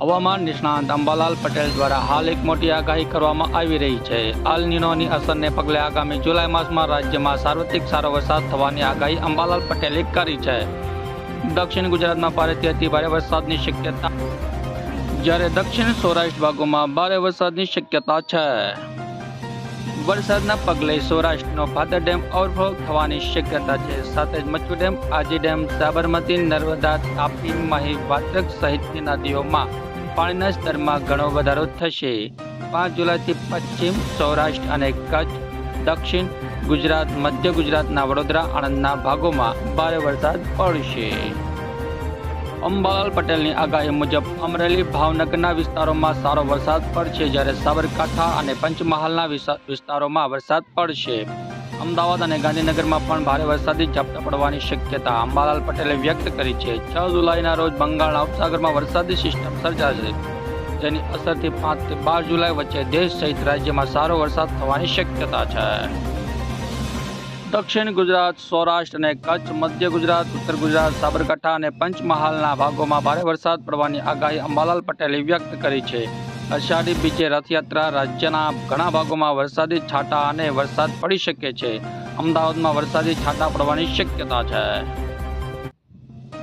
હવામાન નિષ્ણાંત અંબાલાલ પટેલ દ્વારા હાલ એક મોટી આગાહી કરવામાં આવી રહી છે. આલ નિનોની અસરને પગલે આગામી જુલાઈ માસમાં રાજ્યમાં સાર્વત્રિક સારો વરસાદ થવાની આગાહી અંબાલાલ પટેલે કરી છે. દક્ષિણ ગુજરાતમાં ભારેથી અતિ ભારે વરસાદની શક્યતા જ્યારે દક્ષિણ સૌરાષ્ટ્ર ભાગોમાં ભારે વરસાદની શક્યતા છે. વરસાદના પગલે સૌરાષ્ટ્રનો ભાદર ડેમ ઓવરફ્લો થવાની શક્યતા છે. સાથે જ મચ્છુ ડેમ, આજી ડેમ, સાબરમતી, નર્મદા તાપી, મહી વાત્રક સહિતની નદીઓમાં પાણીના સ્તરમાં ઘણો વધારો થશે. પાંચ જુલાઈથી પશ્ચિમ સૌરાષ્ટ્ર અને કચ્છ, દક્ષિણ ગુજરાત, મધ્ય ગુજરાતના વડોદરા આણંદના ભાગોમાં ભારે વરસાદ પડશે. અંબાલાલ પટેલની આગાહી મુજબ અમરેલી ભાવનગરના વિસ્તારોમાં સારો વરસાદ પડશે જ્યારે સાબરકાંઠા અને પંચમહાલના વિસા- વિસ્તારોમાં વરસાદ પડશે. અમદાવાદ અને ગાંધીનગરમાં પણ ભારે વરસાદી ઝાપટા પડવાની શક્યતા અંબાલાલ પટેલે વ્યક્ત કરી છે. છ જુલાઈના રોજ બંગાળના ઉપસાગરમાં વરસાદી સિસ્ટમ સર્જાશે. જેની અસરથી પાંચથી બાર જુલાઈ વચ્ચે દેશ સહિત રાજ્યમાં સારો વરસાદ થવાની શક્યતા છે. દક્ષિણ ગુજરાત, સૌરાષ્ટ્ર અને કચ્છ, મધ્ય ગુજરાત, ઉત્તર ગુજરાત, સાબરકાંઠા અને પંચમહાલના ભાગોમાં ભારે વરસાદ પડવાની આગાહી અંબાલાલ પટેલે વ્યક્ત કરી છે. અષાઢી બીજે રથયાત્રા રાજ્યના ઘણા ભાગોમાં વરસાદી છાંટા અને વરસાદ પડી શકે છે. અમદાવાદમાં વરસાદી છાંટા પડવાની શક્યતા છે.